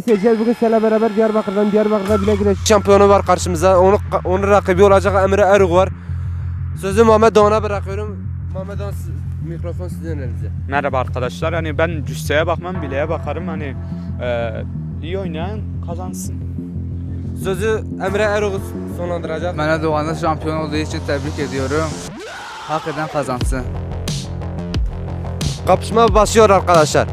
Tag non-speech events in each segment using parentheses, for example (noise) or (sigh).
Seyirciler bugün sizlerle beraber Diyarbakır'dan Diyarbakır'da bile güreş şampiyonu var karşımıza. Onu, onun rakibi olacak Emre Eruk var. Sözü Muhammed Doğan'a bırakıyorum. Muhammed Doğan mikrofon sizin elinizde. Merhaba arkadaşlar. Hani ben cüsseye bakmam, bileğe bakarım. Hani e, iyi oynayan kazansın. Sözü Emre Eruk sonlandıracak. Mənə Doğanı şampiyon olduğu için tebrik ediyorum. Hak eden kazansın. Kapışma başlıyor arkadaşlar.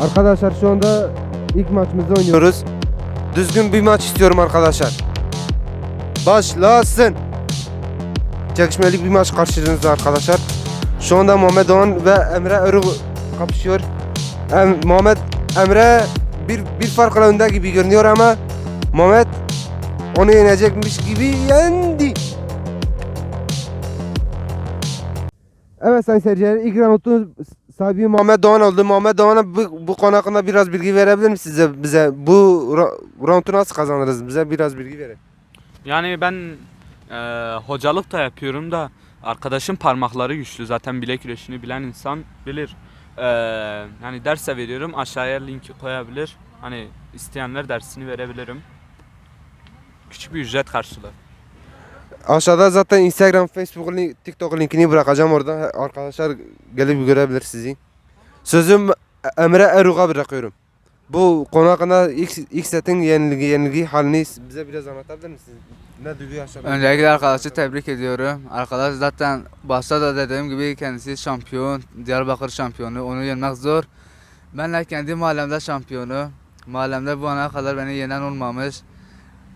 Arkadaşlar şu anda ilk maçımızda oynuyoruz. Düzgün bir maç istiyorum arkadaşlar. Başlasın. Çekişmeli bir maç karşınızda arkadaşlar. Şu anda Muhammed Doğan ve Emre Eruk kapışıyor. Em, Muhammed Emre bir, bir farkla önde gibi görünüyor ama Muhammed onu yenecekmiş gibi yendi. Evet sayın seyirciler ilk roundun sahibi Muhammed Doğan oldu. Muhammed Doğan'a bu, bu konu hakkında biraz bilgi verebilir misiniz size, bize? Bu roundu nasıl kazanırız? Bize biraz bilgi verin. Yani ben e, hocalık da yapıyorum da arkadaşım parmakları güçlü. Zaten bilek güreşini bilen insan bilir. E, yani ders de veriyorum. Aşağıya linki koyabilir. Hani isteyenler dersini verebilirim. Küçük bir ücret karşılığı. Aşağıda zaten Instagram, Facebook, link- TikTok linkini bırakacağım orada. Arkadaşlar gelip görebilir sizi. Sözüm Emre Eruk'a bırakıyorum. Bu konu hakkında ilk, ilk setin yenilgi, yenilgi halini bize biraz anlatabilir misiniz? Ne duygu yaşadınız? Öncelikle arkadaşı tebrik ediyorum. Arkadaş zaten başta da dediğim gibi kendisi şampiyon, Diyarbakır şampiyonu. Onu yenmek zor. Ben de kendi mahallemde şampiyonu. Mahallemde bu ana kadar beni yenen olmamış.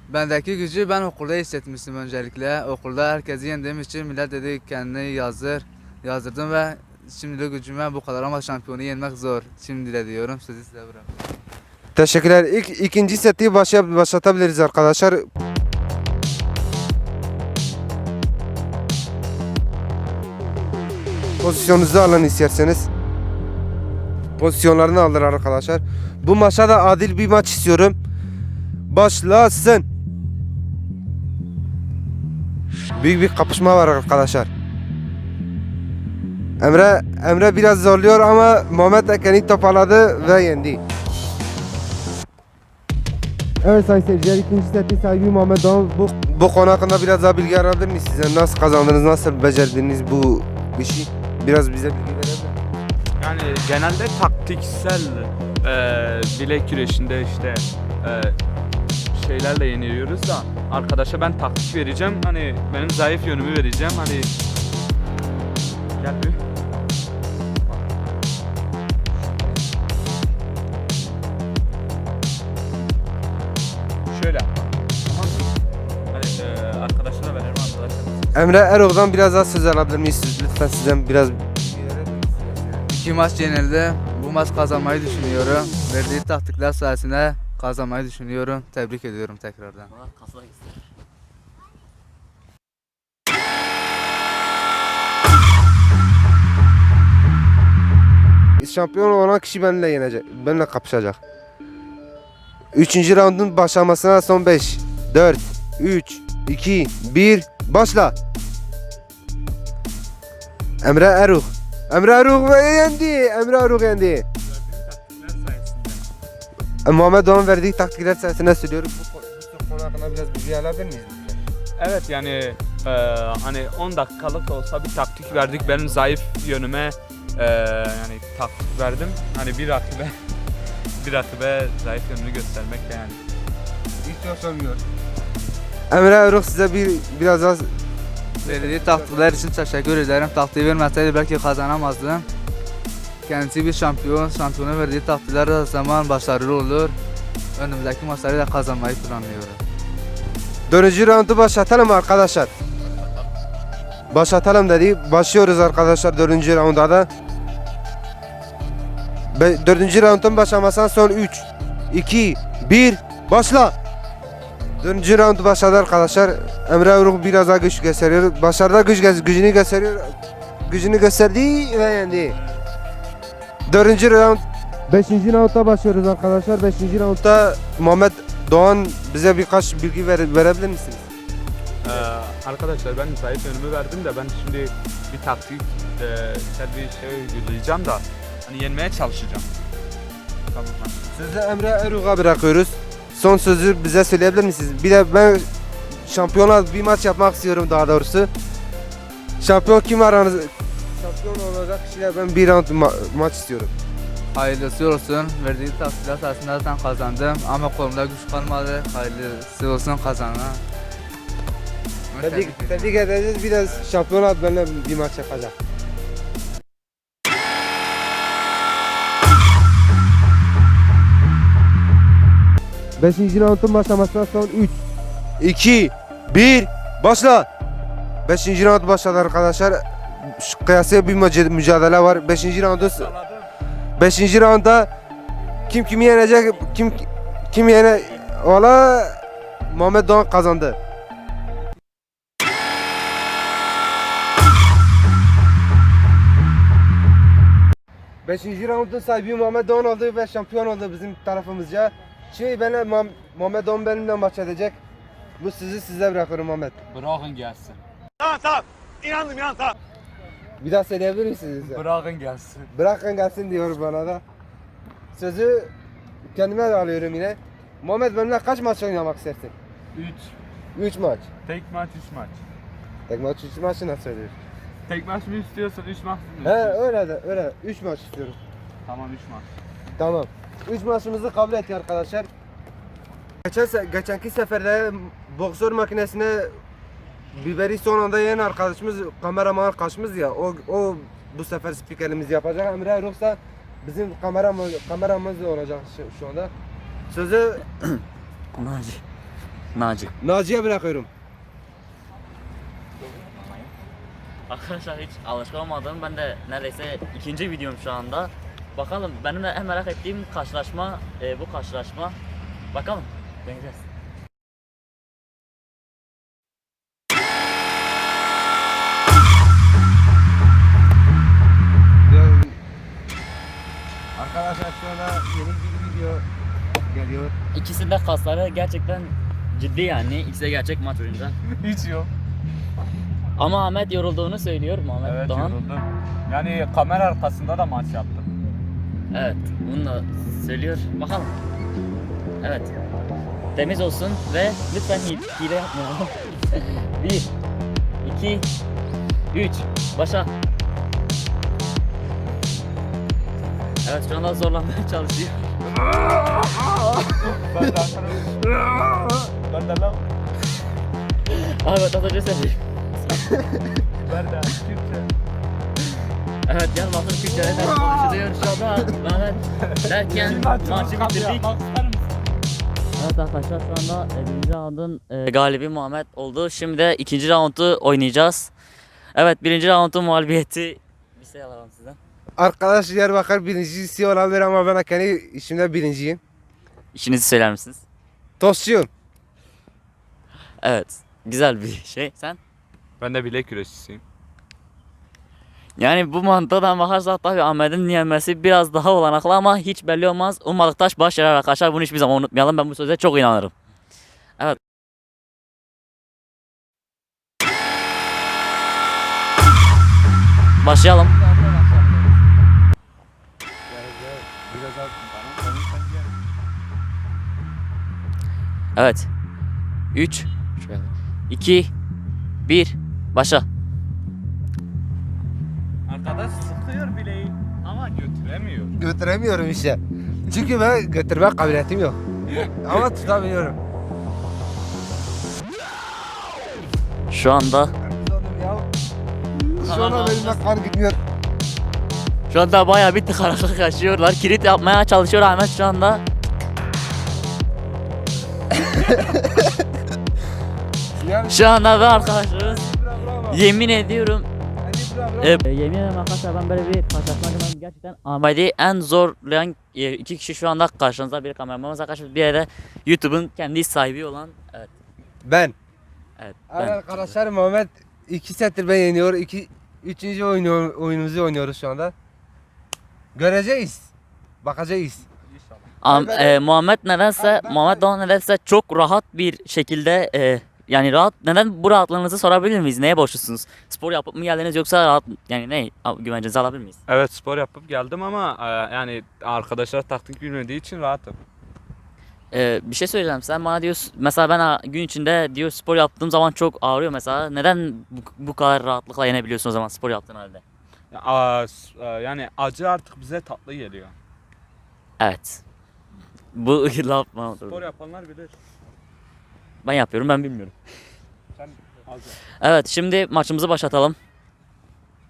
Bendeki gücü ben okulda hissetmiştim öncelikle. Okulda herkesi yendiğim için millet dedi kendini yazdır. Yazdırdım ve şimdilik gücüme bu kadar ama şampiyonu yenmek zor. Şimdi de diyorum sözü size bırakıyorum. Teşekkürler. İlk, ikinci seti başa, başlatabiliriz arkadaşlar. Pozisyonunuzu alın isterseniz. Pozisyonlarını alır arkadaşlar. Bu maça da adil bir maç istiyorum. Başlasın. Büyük bir kapışma var arkadaşlar. Emre Emre biraz zorluyor ama Muhammed Eken'i toparladı ve yendi. Evet sayın seyirciler ikinci setin sahibi Muhammed Doğan bu, bu konu hakkında biraz daha bilgi alabilir miyiz size? Nasıl kazandınız, nasıl becerdiniz bu işi? Biraz bize bilgi verebilir misiniz? Yani genelde taktiksel e, bilek güreşinde işte e, şeylerle yeniliyoruz da arkadaşa ben taktik vereceğim. Hani benim zayıf yönümü vereceğim. Hani gel bir. Şöyle. Hani e, arkadaşa da veririm arkadaşlar. Emre Erol'dan biraz daha söz alabilir miyiz? Siz Lütfen sizden biraz? İki maç yenildi. Bu maç kazanmayı düşünüyorum. Verdiği taktikler sayesinde kazanmayı düşünüyorum. Tebrik ediyorum tekrardan. Şampiyon olan kişi benimle yenecek. Benimle kapışacak. Üçüncü roundun başlamasına son 5, 4, 3, 2, 1, başla. Emre Eruk. Emre Eruk ve yendi. Emre Eruk yendi. E, Muhammed Doğan verdiği taktikler sayesinde söylüyorum. Bu, bu konu hakkında biraz bilgi alabilir miyiz? Evet yani e, hani 10 dakikalık olsa bir taktik verdik. Benim zayıf yönüme e, yani taktik verdim. Hani bir rakibe (laughs) bir rakibe zayıf yönünü göstermek de yani. Hiç hoş olmuyor. Emre Eruk size bir biraz daha Verdiği taktikler için teşekkür ederim. Taktiği vermeseydi belki kazanamazdım. Kendisi bir şampiyon. Şampiyonu verdiği taktikler her zaman başarılı olur. Önümüzdeki maçları da kazanmayı planlıyorum. Dördüncü roundu başlatalım arkadaşlar. Başlatalım dedi. Başlıyoruz arkadaşlar dördüncü rounda da. Be- dördüncü roundun başlamasına son 3, 2, 1, başla. Dördüncü round başladı arkadaşlar. Emre Uruk biraz daha güç gösteriyor. Başarıda güç gücünü gösteriyor. Gücünü gösterdi ve yendi. Dördüncü round. Beşinci rounda başlıyoruz arkadaşlar. Beşinci roundda Muhammed Doğan bize birkaç bilgi ver- verebilir misiniz? E, arkadaşlar ben zayıf yönümü verdim de ben şimdi bir taktik taktiksel bir şey uygulayacağım da hani yenmeye çalışacağım. Tamam. Sizi Emre Erug'a bırakıyoruz. Son sözü bize söyleyebilir misiniz? Bir de ben şampiyonla bir maç yapmak istiyorum daha doğrusu. Şampiyon kim aranız? Şampiyon olacak kişiler ben bir round ma- maç istiyorum. Hayırlısı olsun. Verdiği tavsiyeler sayesinde zaten kazandım. Ama kolumda güç kalmadı. Hayırlısı olsun kazana. Tebrik, tebrik edeceğiz. Bir de şampiyonla benimle bir maç yapacak. Beşinci roundun başlamasına son 3, 2, 1, başla! Beşinci round başladı arkadaşlar. Kıyasıya bir mücadele var. Beşinci roundu Beşinci roundda kim kimi yenecek, kim kim yene... Valla Muhammed Doğan kazandı. Beşinci roundun sahibi Muhammed Doğan oldu ve şampiyon oldu bizim tarafımızca. Şimdi benimle Muham- Muhammed Doğan benimle maç edecek. Bu sizi size bırakıyorum Muhammed. Bırakın gelsin. Bir daha söyleyebilir misiniz? Bırakın gelsin. Bırakın gelsin diyor bana da. Sözü kendime de alıyorum yine. Muhammed benimle kaç maç oynamak istersin? 3. 3 maç. Tek maç 3 maç. Tek maç 3 maçı nasıl söylüyor? Tek maç mı istiyorsun 3 maç mı? He öyle de öyle 3 maç istiyorum. Tamam 3 maç. Tamam. 3 maçımızı kabul etti arkadaşlar. Geçen geçenki seferde boksör makinesine biberi son anda yiyen arkadaşımız kameraman arkadaşımız ya o, o bu sefer spikerimiz yapacak Emre yoksa bizim kameramız kameramız olacak şu, şu anda. Sözü (clears throat) Naci. Naci. Naci'ye bırakıyorum. Arkadaşlar hiç alışkın olmadığım ben de neredeyse ikinci videom şu anda. Bakalım benim de en merak ettiğim karşılaşma e, bu karşılaşma. Bakalım. Deneyeceğiz. Arkadaşlar şu anda yeni bir video geliyor. İkisinin de kasları gerçekten ciddi yani. İkisi de gerçek maç oyuncu. (laughs) Hiç yok. Ama Ahmet yorulduğunu söylüyor Muhammed Evet Doğan. yoruldum. Yani kamera arkasında da maç yaptım. Evet, bunu da söylüyor. Bakalım. Evet. Temiz olsun ve lütfen hi- hile yapmayalım. 1 2 3 Başa. Evet şu anda zorlanmaya çalışıyor. De lan. Önce söyledim. Ben de Türkçe. Evet gel bakın Türkçe'de ders konuşuluyor şu anda. Evet derken maçı bitirdik. Evet arkadaşlar şu anda birinci roundun e, galibi Muhammed oldu. Şimdi de ikinci roundu oynayacağız. Evet birinci roundun mağlubiyeti bir şey alalım sizden. Arkadaş Diyarbakır birincisi olabilir ama ben kendi işimde birinciyim. İşinizi söyler misiniz? Tostçuyum. Evet güzel bir şey. Sen? Ben de bilek güreşçisiyim. Yani bu mantıdan bakarsak tabii Ahmet'in yenmesi biraz daha olanaklı ama hiç belli olmaz. Ummadık taş baş yarar arkadaşlar. Bunu hiçbir zaman unutmayalım. Ben bu söze çok inanırım. Evet. Başlayalım. Evet. 3 2 1 Başla. Arkadaş sıkıyor bileği ama götüremiyor. Götüremiyorum işte. Çünkü ben götürme kabiliyetim yok. Ama tutabiliyorum. Şu anda Şu anda benim kan gitmiyor. şu anda bayağı bir tıkanıklık yaşıyorlar. Kilit yapmaya çalışıyor Ahmet şu anda. Şu anda ve arkadaşlarımız yemin ediyorum e, yemin ederim arkadaşlar ben böyle bir görmedim. Gerçekten Ahmet'i en zorlayan e, iki kişi şu anda karşınızda bir kameramanımız arkadaşlar bir yere YouTube'un kendi sahibi olan evet Ben. evet ben. arkadaşlar Muhammed iki settir ben yeniyor. İki, üçüncü oyunu, oyunumuzu oynuyoruz şu anda. Göreceğiz. Bakacağız. Am- e, Muhammed nedense Ben- ben- Muhammed Doğan nedense çok rahat bir şekilde e, Yani rahat neden bu rahatlığınızı sorabilir miyiz? Neye borçlusunuz? Spor yapıp mı geldiniz yoksa rahat yani ne güvencenizi alabilir miyiz? Evet spor yapıp geldim ama e, yani arkadaşlar taktik bilmediği için rahatım. Ee, bir şey söyleyeceğim. Sen bana diyorsun mesela ben gün içinde diyor spor yaptığım zaman çok ağrıyor mesela. Neden bu, bu kadar rahatlıkla yenebiliyorsun o zaman spor yaptığın halde? Ya, a- e, yani acı artık bize tatlı geliyor. Evet. Bu (laughs) laf bana oturdu. Spor yapanlar bilir. Ben yapıyorum ben bilmiyorum. (laughs) Sen az yap. Evet şimdi maçımızı başlatalım.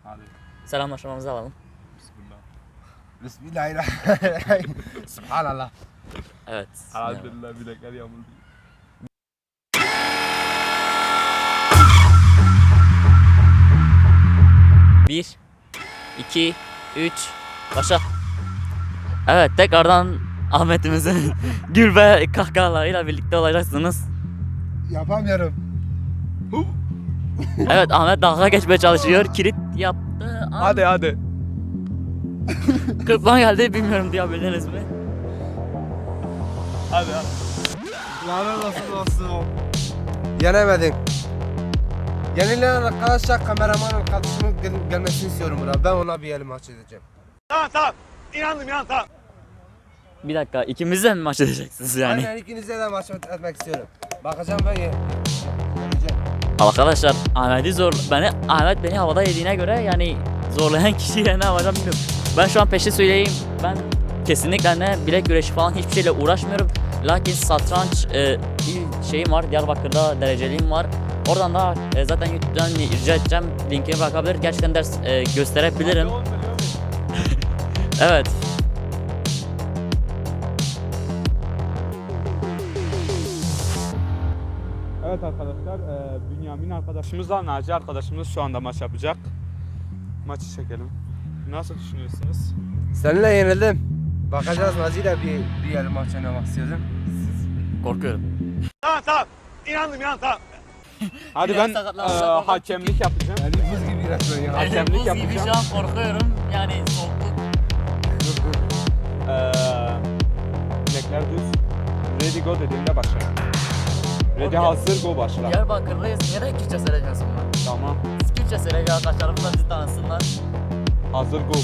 Hadi. Selamlaşmamızı alalım. Bismillah. Bismillahirrahmanirrahim. (laughs) Subhanallah. Evet. Elhamdülillah bilekler yamuldu. Bir, iki, üç, başla. Evet tekrardan Ahmet'imizin (laughs) gül ve kahkahalarıyla birlikte olacaksınız. Yapamıyorum. Evet Ahmet dalga geçmeye çalışıyor. Kilit yaptı. An- Hadi (laughs) hadi. Kırpma geldi bilmiyorum duyabildiniz mi? Hadi hadi. Lanet olsun olsun. Yenemedin. Yenilen arkadaşlar kameraman arkadaşımın gel- gelmesini istiyorum buraya. Ben ona bir el maç edeceğim. Bir dakika ikimiz de mi maç edeceksiniz yani? Aynen ikinize de maç et- etmek istiyorum. Bakacağım ben ye. Göreceğim. Arkadaşlar Ahmet'i zor beni Ahmet beni havada yediğine göre yani zorlayan (laughs) kişiye ne yapacağım bilmiyorum. Ben şu an peşi söyleyeyim. Ben kesinlikle ne bilek güreşi falan hiçbir şeyle uğraşmıyorum. Lakin satranç e, bir şeyim var. Diyarbakır'da dereceliğim var. Oradan da e, zaten YouTube'dan rica edeceğim. Linkini bırakabilir. Gerçekten ders e, gösterebilirim. (laughs) Evet. Evet arkadaşlar, e, Bünyamin arkadaşımızla Naci arkadaşımız şu anda maç yapacak. Maçı çekelim. Nasıl düşünüyorsunuz? Seninle yenildim. Bakacağız Nazi ile bir, bir el maç oynamak istiyordum. Korkuyorum. Hadi Biraz ben sakatlanırsa e, hakemlik yapacağım. Yani buz gibi resmen ya. Hakemlik Buz gibi yapacağım. şu an korkuyorum. Yani soğukluk. E, bilekler düz. Ready go dediğimde başla. Ready hazır go başla. Diyarbakır'dayız. Neden Kürtçe söylemiyorsun bana? Tamam. Kürtçe söyle bir arkadaşlarımız da bizi tanısınlar. Hazır go. (laughs)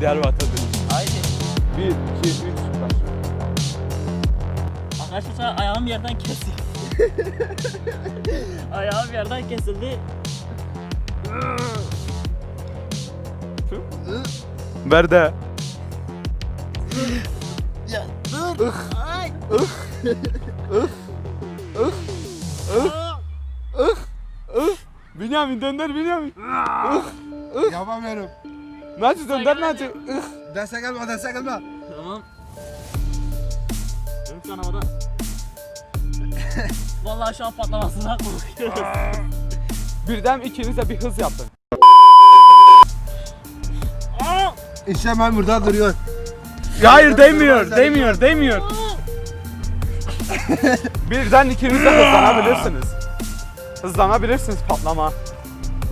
Diyarbakır dedim. Haydi. 1, 2, 3 başla. Arkadaşlar ayağım yerden kesildi. (laughs) ayağım yerden kesildi. Ver de. (laughs) Dur. Ay. Bünyamin dönder Bünyamin. Yapamıyorum. Naci dönder Naci. Destek gelme, destek gelme. Tamam. Benim şu an havada. (laughs) Vallahi şu an patlamasından (laughs) korkuyoruz. Birden ikiniz de bir hız yapın. İşte ben burada duruyor. Hayır değmiyor, değmiyor, değmiyor. (laughs) Birden ikiniz de hızlanabilirsiniz. Hızlanabilirsiniz patlama.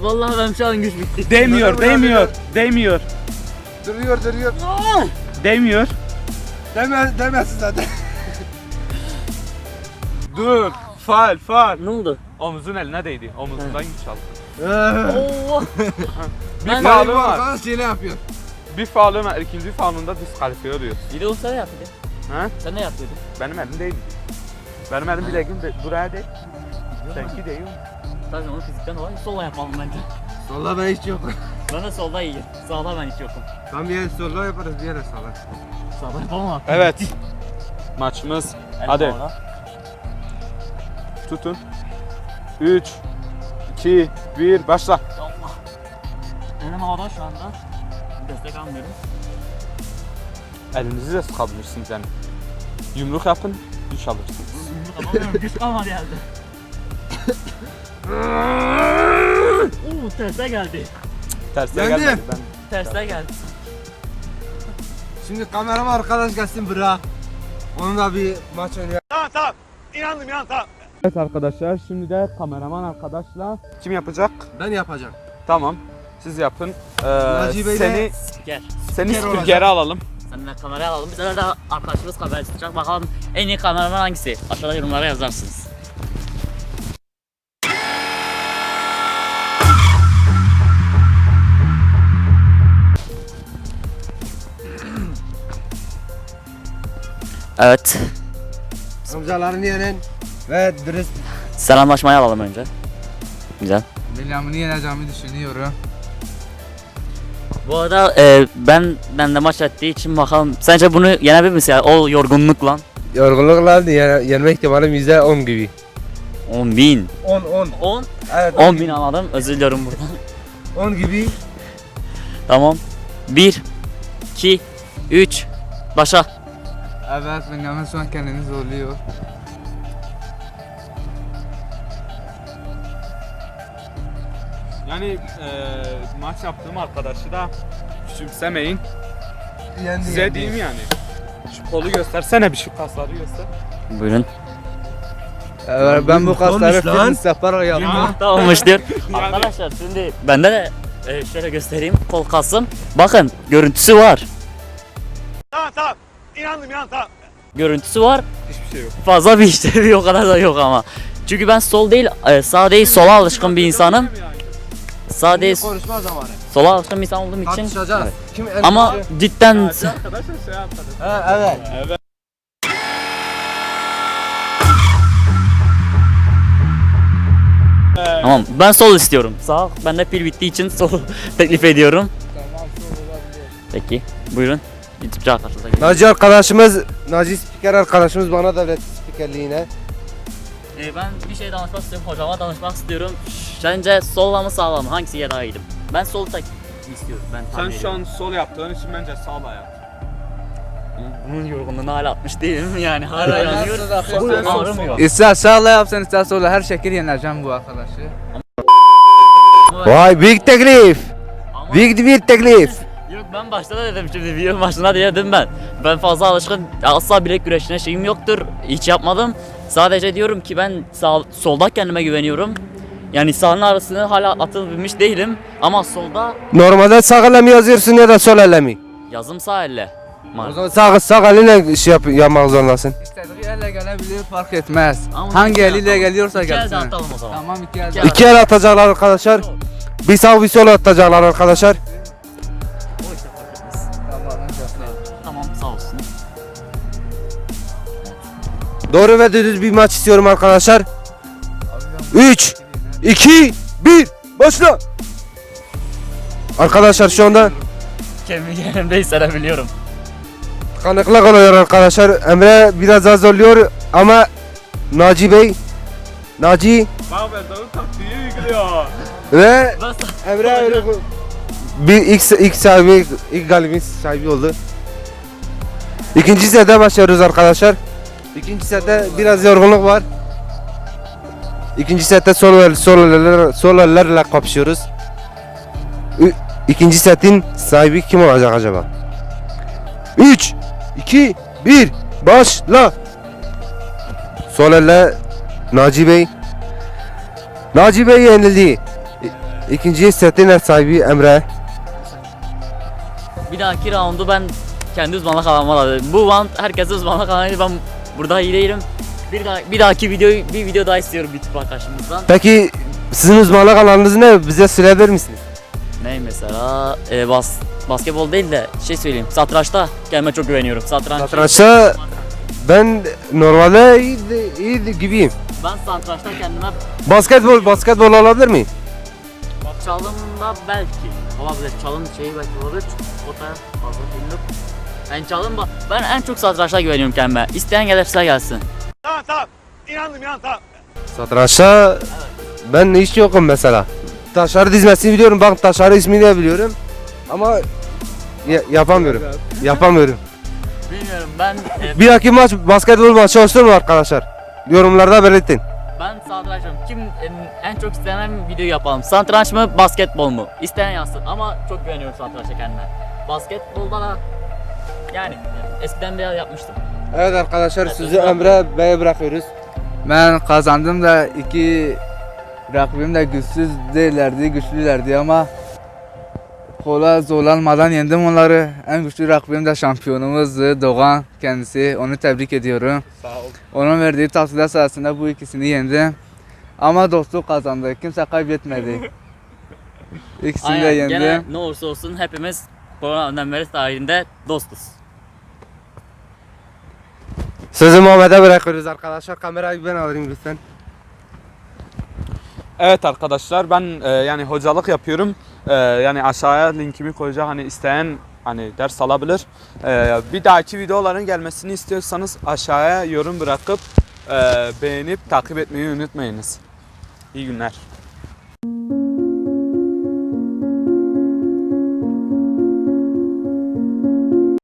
Vallahi ben şu an güç bitti. Değmiyor, değmiyor, değmiyor, Duruyor, duruyor. değmiyor. Deme, demesin zaten. (laughs) Dur, faal, faal. Ne oldu? Omuzun eline değdi, omuzundan güç aldı. Oo. (laughs) Bir Ben- faalım var. Arkadaş hile yapıyor. Bir faalım var, ikinci faalında diskalifiye oluyor. Bir de olsa ne yapıyordun? Ha? Sen ne yapıyordun? Benim elim değil. Benim elim bileğim de buraya değil. Seninki değil. Tabii onu fizikten dolayı solla yapalım bence. Solla ben hiç yok. Ben de solda iyiyim. Sağda ben hiç yokum. Tam bir yere solla yaparız, bir yere sağlar. Sağda yapamam artık. Evet. Maçımız. El Hadi sağda. tutun. 3 2 1 başla. Allah. Elim havada şu anda. Destek almıyorum. Elinizi de sıkabilirsiniz yani. Yumruk yapın, güç alırsınız. Yumruk alamıyorum. Güç kalmadı elde. Uuu terse geldi. Tersine Yendim. gelmedi ben. Terse geldi. Şimdi kameraman arkadaş gelsin buraya. Onunla bir maç oynayalım. Evet arkadaşlar şimdi de kameraman arkadaşla kim yapacak? Ben yapacağım. Tamam. Siz yapın. Ee, seni Gel. seni Gel olacak. alalım. Seninle kamera alalım. Bir tane daha arkadaşımız kamera tutacak. Bakalım en iyi kameraman hangisi? Aşağıda yorumlara yazarsınız. (clears throat) Evet. Amcalarını yenen ve dürüst Selamlaşmayı alalım önce. Güzel. Bilamını yeneceğimi düşünüyorum. Bu arada e, ben ben de maç ettiği için bakalım. Sence bunu yenebilir misin? Yani o yorgunlukla. yorgunlukla yen- yenme ihtimalim yüzde 10 gibi. 10 bin. 10 10. 10? Evet 10 bin anladım. Özür diliyorum buradan. (laughs) 10 gibi. Tamam. 1 2 3 Başa. Evet William'ın şu an kendini zorluyor. Yani e, maç yaptığım arkadaşı da küçümsemeyin. Yendi, Size yendi. diyeyim yani. Şu kolu göstersene bir şu kasları göster. Buyurun. Evet ben bu kasları olmuş lan. fitness yaparak yaptım. Diyor. (laughs) Yani- Arkadaşlar şimdi bende de e, şöyle göstereyim kol kasım. Bakın görüntüsü var. Tamam tamam. İnandım inandım tamam. Görüntüsü var. Hiçbir şey yok. Fazla bir işlevi o kadar da yok ama. Çünkü ben sol değil e, sağ değil sola alışkın bir insanım. Sağ değil Konuşma zamanı. sola bir insan olduğum için. Tartışacağız. Evet. Kim en Ama güçlü? cidden Arkadaşlar şey. Ha, evet. Evet. tamam ben sol istiyorum. Sağ bende pil bittiği için sol (laughs) teklif ediyorum. Peki buyurun. YouTube'cu arkadaşlar. Naci arkadaşımız, Naci spiker arkadaşımız bana devretti spikerliğine. Ee, ben bir şey danışmak istiyorum. Hocama danışmak istiyorum. Sence solla mı sağla mı? Hangisiye daha iyiydim? Ben sol tek istiyorum. Ben Sen tahmin şu ediyorum. an sol yaptığın için bence sağla yap. Bunun yorgunluğunu hala atmış değilim yani hala yanıyor. sol, Sol sol, ağrımıyor. İster sağla yapsan ister sola her şekil yeneceğim bu arkadaşı. Vay büyük teklif. Ama- Büyük bir teklif. Yok ben başta da dedim şimdi video başında diye dedim ben. Ben fazla alışkın asla bilek güreşine şeyim yoktur. Hiç yapmadım. Sadece diyorum ki ben sağ, solda kendime güveniyorum. Yani sağın arasını hala atabilmiş değilim. Ama solda Normalde sağ elle mi yazıyorsun ya da sol elle mi? yazım sağ elle. O zaman sağ, sağ eline şey yap, yapmak zorundasın. İstediği elle gelebilir fark etmez. Ama Hangi iki eliyle atalım. geliyorsa İki elde gelsin. atalım o zaman. Tamam iki elde. İki İki el atacaklar arkadaşlar. Bir sağ bir sol atacaklar arkadaşlar. O işte fark etmez. Tamam sağ olsun. Doğru ve düz bir maç istiyorum arkadaşlar. 3 2 1 Başla. Arkadaşlar şu anda Kemik (laughs) elimde hissedebiliyorum. kanıklık oluyor arkadaşlar. Emre biraz daha zorluyor ama Naci Bey Naci ve Emre öyle bu- bir ilk, ilk sahibi ilk galibin sahibi oldu. İkinci sete başlıyoruz arkadaşlar. İkinci sette biraz yorgunluk var. İkinci sette sol el- sol eller, sol ellerle kapışıyoruz. Ü- İkinci setin sahibi kim olacak acaba? 3 2 1 Başla. Sol elle Naci Bey. Naci Bey yenildi. İkinci setin sahibi Emre. Bir dahaki roundu ben kendi uzmanlık alanıma. Bu round herkese uzmanlık alanıydı. Ben burada iyi değilim. Bir, daha, bir dahaki videoyu bir video daha istiyorum YouTube arkadaşımızdan. Peki sizin uzmanlık alanınız ne? Bize söyleyebilir misiniz? Ne mesela? Ee, bas, basketbol değil de şey söyleyeyim. Satrançta kendime çok güveniyorum. Satranç. Satrançta ben normalde iyi, iyi gibiyim. Ben satrançta kendime Basketbol, basketbol olabilir mi? çalımda belki olabilir. Çalım şeyi belki olabilir. Potaya fazla bilmiyorum. Ben çalım ben en çok satrançta güveniyorum kendime. İsteyen gelirse gelsin. Tamam tamam. İnandım inandım tamam. Satrançta ben hiç yokum mesela. Taşları dizmesini biliyorum. Bak taşları ismini de biliyorum. Ama ya- yapamıyorum. Yapamıyorum. Bilmiyorum ben e, Bir dahaki maç basketbol maçı olsun mu arkadaşlar? Yorumlarda belirtin. Ben satrançım. Kim en, en çok istenen video yapalım? Satranç mı, basketbol mu? İsteyen yazsın ama çok güveniyorum satrança kendime. Basketbolda da yani eskiden bir yapmıştım. Evet arkadaşlar sizi Emre Bey'e bırakıyoruz. Ben kazandım da iki rakibim de güçsüz değillerdi, güçlülerdi ama kola zorlanmadan yendim onları. En güçlü rakibim de şampiyonumuzdu Doğan kendisi. Onu tebrik ediyorum. Sağ ol. Onun verdiği tavsiyeler sayesinde bu ikisini yendim. Ama dostluk kazandı. Kimse kaybetmedi. İkisini de Aynen, yendim. gene ne olursa olsun hepimiz korona önlemleri tarihinde dostuz. Sözü Muhammed'e bırakıyoruz arkadaşlar. Kamerayı ben alayım lütfen. Evet arkadaşlar ben e, yani hocalık yapıyorum. E, yani aşağıya linkimi koyacağım hani isteyen hani ders alabilir. E, bir dahaki videoların gelmesini istiyorsanız aşağıya yorum bırakıp e, beğenip takip etmeyi unutmayınız. İyi günler.